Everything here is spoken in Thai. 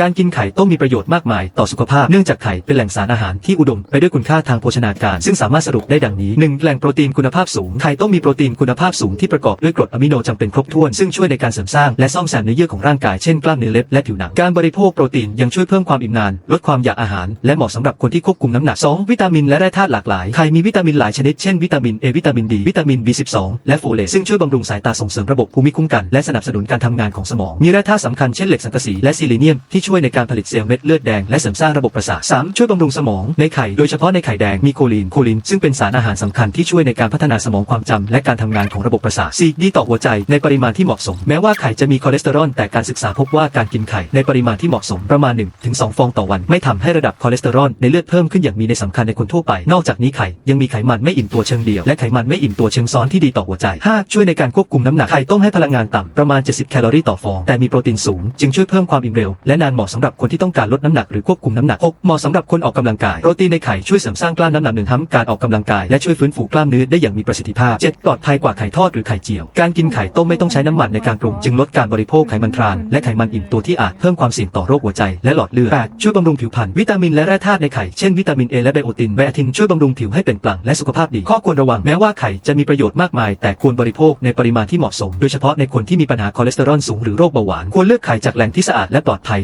การกินไข่ต้มมีประโยชน์มากมายต่อสุขภาพเนื่องจากไข่เป็นแหล่งสารอาหารที่อุดมไปด้วยคุณค่าทางโภชนาการ ซึ่งสามารถสรุปได้ดังนี้ 1. แหล่งโปรตีนคุณภาพสูงไข่ต้มมีโปรตีนคุณภาพสูงที่ประกอบด้วยกรดอะมิโนจำเป็นครบถ้วนซึ่งช่วยในการเสริมสร้างและซ่อมแซมเนื้อเยื่อของร่างกายเช่นกล้ามเนื้อเล็บและผิวหนังการบริโภคโปรตีนยังช่วยเพิ่มความอิ่มนาน ลดความอยากอาหาร และเหมาะสำหรับคนที่ควบคุมน้ำหนัก 2. วิตามินและแร่ธาตุหลากหลายไข่มีวิตามินหลายชนิดเช่นวิตามิน A วิตามิน D วิตามิน B12 และโฟเลตซึ่งช่วยบำรุงสายตาส่งเสริมระบบภูมิคุ้มกันและสนับสนุนการทำงานของสมองมีแร่ธาตุสำคัญเช่นเหล็กสังกะสีและซิลิเนียมที่ช่วยในการผลิตเซลล์เม็ดเลือดแดงและเสริมสร้างระบบประสาท 3. ช่วยบำรุงสมองในไข่โดยเฉพาะในไข่แดงมีโคลีนโคลีนซึ่งเป็นสารอาหารสำคัญที่ช่วยในการพัฒนาสมองความจำและการทำงานของระบบประสาท 4. ดีต่อหัวใจในปริมาณที่เหมาะสม แม้ว่าไข่จะมีคอเลสเตอรอลแต่การศึกษาพบว่าการกินไข่ในปริมาณที่เหมาะสมประมาณ 1-2 ฟองต่อวัน ไม่ทำให้ระดับคอเลสเตอรอลในเลือดเพิ่มขึ้นอย่างมีในสำคัญในคนทั่วไป นอกจากนี้ไข่ยังมีไขมันไม่อิ่มตัวเชิงเดียว และไขมันไม่อิ่มตัวเชิงซ้อนที่ดีต่อหัวใจ 5. ช่วยในการควบคุมน้ำหนักไข่ต้มให้พลังงานต่ำประมาณ 70 แคลอรี่ต่อฟองแต่มีโปรตีนสูง จึงช่วยเพิ่มความอิ่มเร็วและนานเหมาะสำหรับคนที่ต้องการลดน้ำหนักหรือควบคุมน้ำหนัก 6. เหมาะสำหรับคนออกกำลังกาย โปรตีนในไข่ช่วยเสริมสร้างกล้ามน้ำหนักหนึ่งทั้งการออกกำลังกายและช่วยฟื้นฟูกล้ามเนื้อได้อย่างมีประสิทธิภาพ 7. ปลอดภัยกว่าไข่ทอดหรือไข่เจียว การกินไข่ต้มไม่ต้องใช้น้ำมันในการปรุงจึงลดการบริโภคไขมันทรานและไขมันอิ่มตัวที่อาจเพิ่มความเสี่ยงต่อโรคหัวใจและหลอดเลือด 8. ช่วยบำรุงผิวพรรณวิตามินและแร่ธาตุในไข่เช่นวิตามิน A และไบโอตินไบโอตินช่วยบำรุงผิวให้เป็นปลั่งและสุขภาพดีข้อควรระวังแม้ว่าไข่จะมีประโยชน์มากมาย แต่ควรบริโภคในปริมาณที่เหมาะสม โดยเฉพาะในคนที่มีปัญหาคอเลสเตอรอลสูงหรือโรคเบาหวานควรเลือกไข่จากแหล่งที่สะอาดและปลอดภัย